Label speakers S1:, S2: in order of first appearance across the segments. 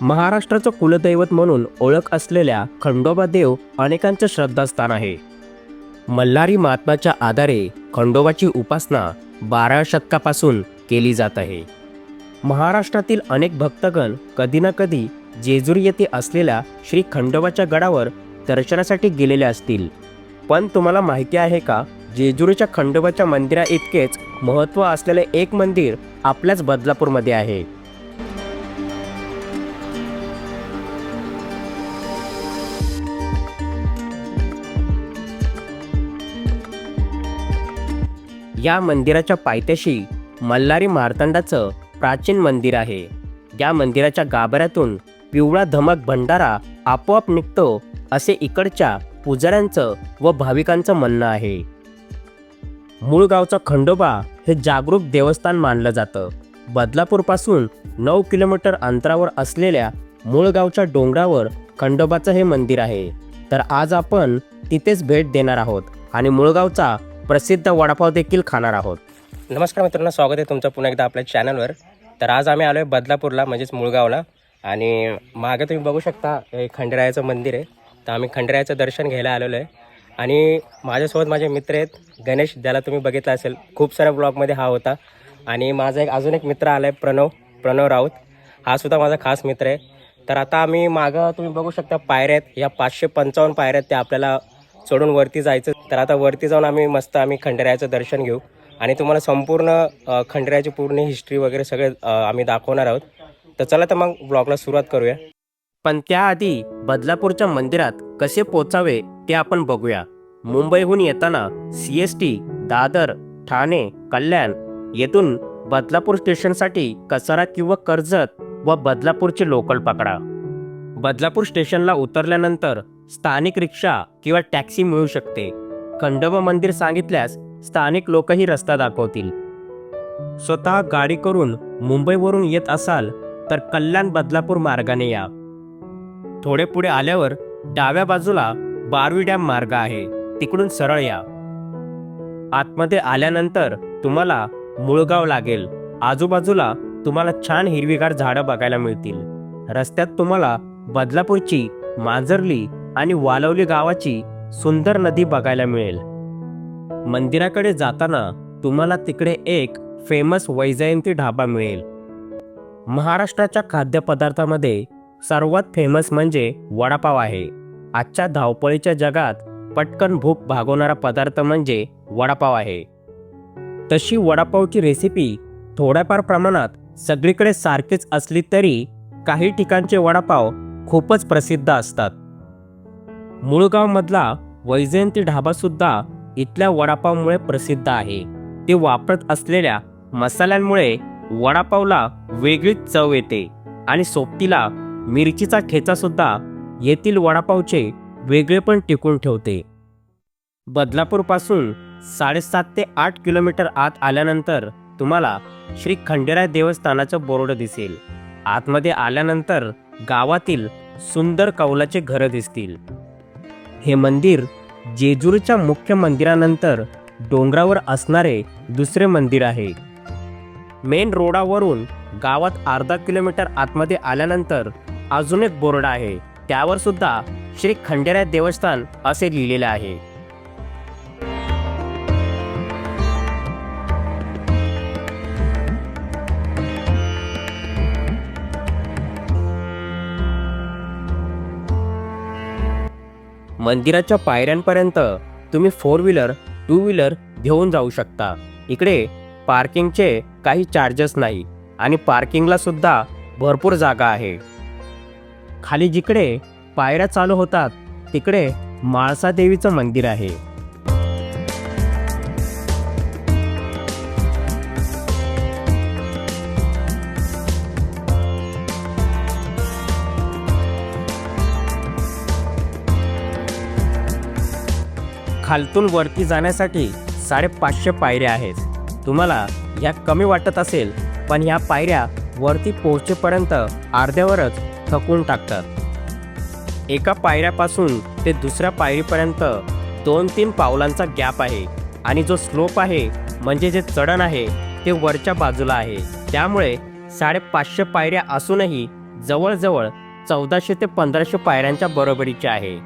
S1: महाराष्ट्राचं कुलदैवत म्हणून ओळख असलेल्या खंडोबा देव अनेकांचं श्रद्धास्थान आहे. मल्हारी महात्माच्या आधारे खंडोबाची उपासना बाराव्या शतकापासून केली जात आहे. महाराष्ट्रातील अनेक भक्तगण कधी ना कधी जेजुरी येथे असलेल्या श्री खंडोबाच्या गडावर दर्शनासाठी गेलेले असतील. पण तुम्हाला माहिती आहे का जेजुरीच्या खंडोबाच्या मंदिरा इतकेच महत्त्व असलेले एक मंदिर आपल्याच बदलापूरमध्ये आहे. या मंदिराच्या पायथ्याशी मल्हारी मार्तंडाचं प्राचीन मंदिर आहे. या मंदिराच्या गाभाऱ्यातून पिवळा धमक भंडारा आपोआप निघतो असे इकडच्या पुजाऱ्यांचं व भाविकांचं म्हणणं आहे. मूळ गावचा खंडोबा हे जागरूक देवस्थान मानलं जातं. बदलापूरपासून नऊ किलोमीटर अंतरावर असलेल्या मूळ गावच्या डोंगरावर खंडोबाचं हे मंदिर आहे. तर आज आपण तिथेच भेट देणार आहोत आणि मुळगावचा प्रसिद्ध वडापाव देखील खाणार आहोत. नमस्कार मित्रांनो स्वागत आहे तुमचं पुन्हा एकदा आपल्या चॅनलवर तर आज आम्ही आलो आहे बदलापूरला म्हणजेच मुळगावला. आणि मागे तुम्ही बघू शकता हे खंडेरायाचं मंदिर आहे. तर आम्ही खंडेरायाचं दर्शन घ्यायला आलेलो आहे. आणि माझ्यासोबत माझे मित्र आहेत गणेश ज्याला तुम्ही बघितला असेल. खूप साऱ्या ब्लॉगमध्ये हा होता. आणि माझा एक अजून एक मित्र आला आहे प्रणव प्रणव राऊत. हा सुद्धा माझा खास मित्र आहे. तर आता आम्ही मागं तुम्ही बघू शकता पायऱ्या आहेत. या पाचशे पंचावन्न पायऱ्या आहेत त्या आपल्याला चढून वरती जायचं. तर आता वरती जाऊन आम्ही मस्त आम्ही खंडेरायाचं दर्शन घेऊ. आणि तुम्हाला संपूर्ण खंडेरायाची पूर्ण हिस्ट्री वगैरे सगळे आम्ही दाखवणार आहोत. तर चला तर मग ब्लॉगला सुरुवात करूया. पण त्याआधी बदलापूरच्या मंदिरात कसे पोचावे ते आपण बघूया. मुंबईहून येताना C S T Dadar Thane Kalyan येथून बदलापूर स्टेशनसाठी कसारा किंवा कर्जत व बदलापूरचे लोकल पकडा. बदलापूर स्टेशनला उतरल्यानंतर स्थानिक रिक्षा किंवा टॅक्सी मिळू शकते. खंडोबा मंदिर सांगितल्यास स्थानिक लोकही रस्ता दाखवतील. स्वतः गाडी करून मुंबईवरून येत असाल तर कल्याण बदलापूर मार्गाने या. थोडे पुढे आल्यावर डाव्या बाजूला बारवी डॅम मार्ग आहे. तिकडून सरळ या. आतमध्ये आल्यानंतर तुम्हाला मुळगाव लागेल. आजूबाजूला तुम्हाला छान हिरवीगार झाडं बघायला मिळतील. रस्त्यात तुम्हाला बदलापूरची मांजरली आणि वालवली गावाची सुंदर नदी बघायला मिळेल. मंदिराकडे जाताना तुम्हाला तिकडे एक फेमस वैजयंती ढाबा मिळेल. महाराष्ट्राच्या खाद्यपदार्थामध्ये सर्वात फेमस म्हणजे वडापाव आहे. आजच्या धावपळीच्या जगात पटकन भूक भागवणारा पदार्थ म्हणजे वडापाव आहे. तशी वडापावची रेसिपी थोड्याफार प्रमाणात सगळीकडे सारखीच असली तरी काही ठिकाणचे वडापाव खूपच प्रसिद्ध असतात. मुळगावमधला वैजयंती ढाबासुद्धा इथल्या वडापावमुळे प्रसिद्ध आहे. ते वापरत असलेल्या मसाल्यांमुळे वडापावला वेगळीच चव येते आणि सोबतीला मिरचीचा ठेचासुद्धा येथील वडापावचे वेगळेपण टिकून ठेवते. बदलापूरपासून साडेसात ते आठ किलोमीटर आत आल्यानंतर तुम्हाला श्री खंडेराय देवस्थानाचं बोर्ड दिसेल. आतमध्ये आल्यानंतर गावातील सुंदर कौलाचे घरं दिसतील. हे मंदिर जेजूरच्या मुख्य मंदिरानंतर डोंगरावर असणारे दुसरे मंदिर आहे. मेन रोडावरून गावात अर्धा किलोमीटर आतमध्ये आल्यानंतर अजून एक बोर्ड आहे. त्यावर सुद्धा श्री खंडेराय देवस्थान असे लिहिलेले आहे. मंदिराच्या पायऱ्यांपर्यंत तुम्ही फोर व्हीलर टू व्हीलर घेऊन जाऊ शकता. इकडे पार्किंगचे काही चार्जेस नाही आणि पार्किंगला सुद्धा भरपूर जागा आहे. खाली जिकडे पायऱ्या चालू होतात तिकडे माळसा देवीचं मंदिर आहे. खालतून वरती जाण्यासाठी साडेपाचशे पायऱ्या आहेत. तुम्हाला ह्या कमी वाटत असेल पण ह्या पायऱ्या वरती पोहोचेपर्यंत अर्ध्यावरच थकून टाकतात. एका पायऱ्यापासून ते दुसऱ्या पायरीपर्यंत दोन तीन पावलांचा गॅप आहे आणि जो स्लोप आहे म्हणजे जे चढण आहे ते वरच्या बाजूला आहे. त्यामुळे साडेपाचशे पायऱ्या असूनही जवळजवळ चौदाशे ते पंधराशे पायऱ्यांच्या बरोबरीचे आहे.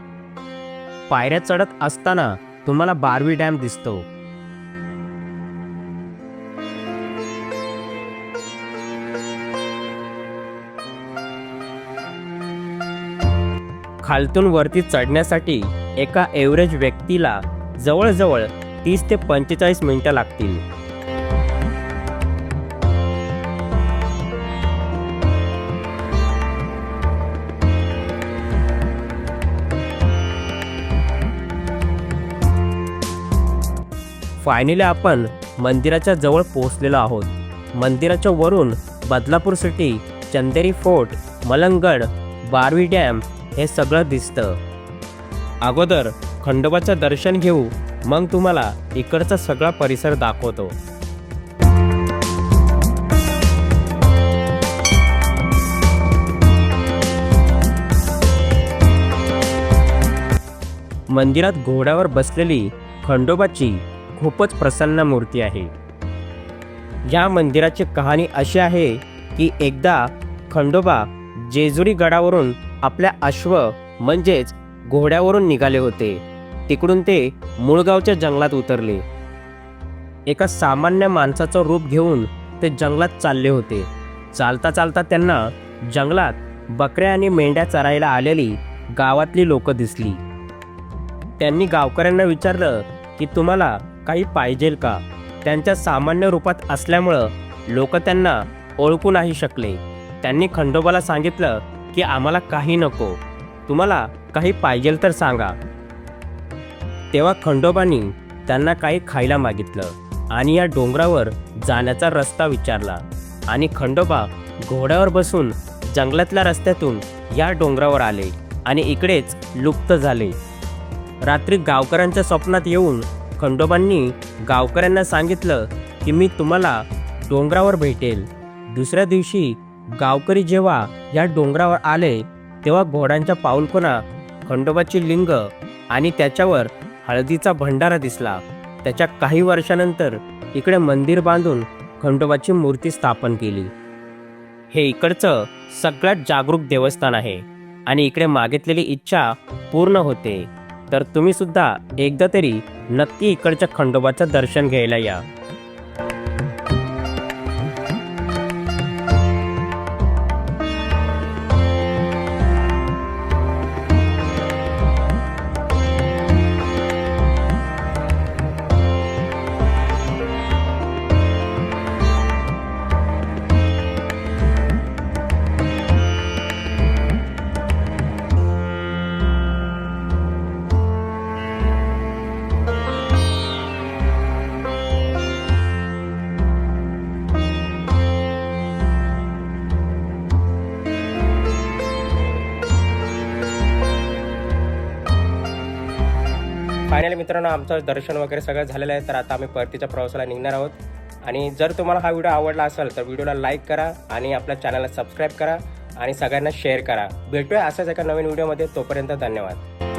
S1: पायऱ्या चढत असताना तुम्हाला बारवी डॅम दिसतो. खालतून वरती चढण्यासाठी एका एव्हरेज व्यक्तीला जवळजवळ तीस ते पंचेचाळीस मिनिटं लागतील. फायनली आपण मंदिराच्या जवळ पोहोचलेलो आहोत. मंदिराच्या वरून Badlapur city Chanderi fort Malanggad Barvi dam हे सगळं दिसतं. अगोदर खंडोबाचं दर्शन घेऊ मग तुम्हाला इकडचा सगळा परिसर दाखवतो. मंदिरात घोड्यावर बसलेली खंडोबाची खूपच प्रसन्न मूर्ती आहे. या मंदिराची कहाणी अशी आहे की एकदा खंडोबा जेजुरी गडावरून आपल्या अश्व म्हणजेच घोड्यावरून निघाले होते. तिकडून ते मुळगावच्या जंगलात उतरले. एका सामान्य माणसाचं रूप घेऊन ते जंगलात चालले होते. चालता चालता त्यांना जंगलात बकऱ्या आणि मेंढ्या चरायला आलेली गावातली लोक दिसली. त्यांनी गावकऱ्यांना विचारलं की तुम्हाला काही पाहिजेल का? त्यांच्या सामान्य रूपात असल्यामुळं लोक त्यांना ओळखू नाही शकले. त्यांनी खंडोबाला सांगितलं की आम्हाला काही नको. तुम्हाला काही पाहिजेल तर सांगा. तेव्हा खंडोबानी त्यांना काही खायला मागितलं आणि या डोंगरावर जाण्याचा रस्ता विचारला आणि खंडोबा घोड्यावर बसून जंगलातल्या रस्त्यातून या डोंगरावर आले आणि इकडेच लुप्त झाले. रात्री गावकऱ्यांच्या स्वप्नात येऊन खंडोबांनी गावकऱ्यांना सांगितलं की मी तुम्हाला डोंगरावर भेटेल. दुसऱ्या दिवशी गावकरी जेव्हा या डोंगरावर आले तेव्हा घोड्यांच्या पाऊलखुणा खंडोबाची लिंग आणि त्याच्यावर हळदीचा भंडारा दिसला. त्याच्या काही वर्षानंतर इकडे मंदिर बांधून खंडोबाची मूर्ती स्थापन केली. हे इकडचं सगळ्यात जागरूक देवस्थान आहे आणि इकडे मागितलेली इच्छा पूर्ण होते. तर तुम्ही सुद्धा एकदा तरी नक्की इकडच्या खंडोबाचं दर्शन घ्यायला या. फायनली मित्रांनो आमचं दर्शन वगैरे सगळं झालेलं आहे तर आता आम्ही परतीच्या प्रवासाला निघणार आहोत. आणि जर तुम्हाला हा व्हिडिओ आवडला असेल तर व्हिडिओला लाईक करा आणि आपल्या चॅनलला सबस्क्राईब करा आणि सगळ्यांना शेअर करा. भेटूया असाच एका नवीन व्हिडिओमध्ये तोपर्यंत धन्यवाद.